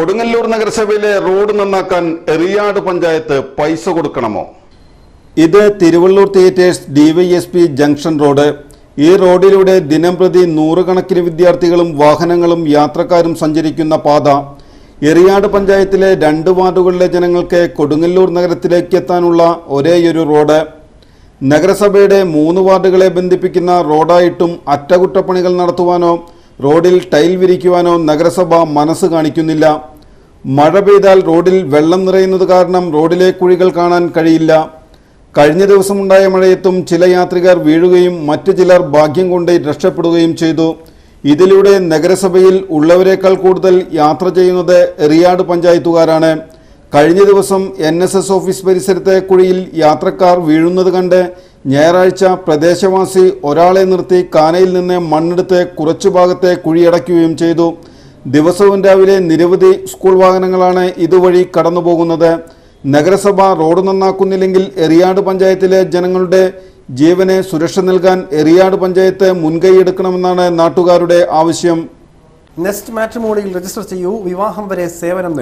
കൊടുങ്ങല്ലൂർ നഗരസഭയിലെ റോഡ് നന്നാക്കാൻ എറിയാട് പഞ്ചായത്ത് പൈസ കൊടുക്കണമോ? ഇത് Thiruvallur theatres DYSP junction road. ഈ റോഡിലൂടെ ദിനം പ്രതി നൂറുകണക്കിന് വിദ്യാർത്ഥികളും വാഹനങ്ങളും യാത്രക്കാരും സഞ്ചരിക്കുന്ന പാത. എറിയാട് പഞ്ചായത്തിലെ രണ്ട് വാർഡുകളിലെ ജനങ്ങൾക്ക് കൊടുങ്ങല്ലൂർ നഗരത്തിലേക്ക് എത്താനുള്ള ഒരേയൊരു റോഡ്. നഗരസഭയുടെ മൂന്ന് വാർഡുകളെ ബന്ധിപ്പിക്കുന്ന റോഡായിട്ടും അറ്റകുറ്റപ്പണികൾ നടത്തുവാനോ റോഡിൽ ടൈൽ വിരിക്കുവാനോ നഗരസഭ മനസ്സ് കാണിക്കുന്നില്ല. മഴ പെയ്താൽ റോഡിൽ വെള്ളം നിറയുന്നത് കാരണം റോഡിലെ കുഴികൾ കാണാൻ കഴിയില്ല. കഴിഞ്ഞ ദിവസമുണ്ടായ മഴയത്തും ചില യാത്രികർ വീഴുകയും മറ്റു ചിലർ ഭാഗ്യം കൊണ്ട് രക്ഷപ്പെടുകയും ചെയ്തു. ഇതിലൂടെ നഗരസഭയിൽ ഉള്ളവരെക്കാൾ കൂടുതൽ യാത്ര ചെയ്യുന്നത് എറിയാട് പഞ്ചായത്തുകാരാണ്. കഴിഞ്ഞ ദിവസം എൻ എസ് എസ് ഓഫീസ് പരിസരത്തെ കുഴിയിൽ യാത്രക്കാർ വീഴുന്നത് കണ്ട് ഞായറാഴ്ച പ്രദേശവാസി ഒരാളെ നിർത്തി കാനയിൽ നിന്ന് മണ്ണെടുത്ത് കുറച്ചു ഭാഗത്തെ കുഴിയടയ്ക്കുകയും ചെയ്തു. ദിവസവും രാവിലെ നിരവധി സ്കൂൾ വാഹനങ്ങളാണ് ഇതുവഴി കടന്നുപോകുന്നത്. നഗരസഭ റോഡ് നന്നാക്കുന്നില്ലെങ്കിൽ എറിയാട് പഞ്ചായത്തിലെ ജനങ്ങളുടെ ജീവന് സുരക്ഷ നൽകാൻ എറിയാട് പഞ്ചായത്ത് മുൻകൈയെടുക്കണമെന്നാണ് നാട്ടുകാരുടെ ആവശ്യം. നെസ്റ്റ് മാട്രിമോണിയിൽ രജിസ്റ്റർ ചെയ്യൂ. വിവാഹം വരെ സേവനം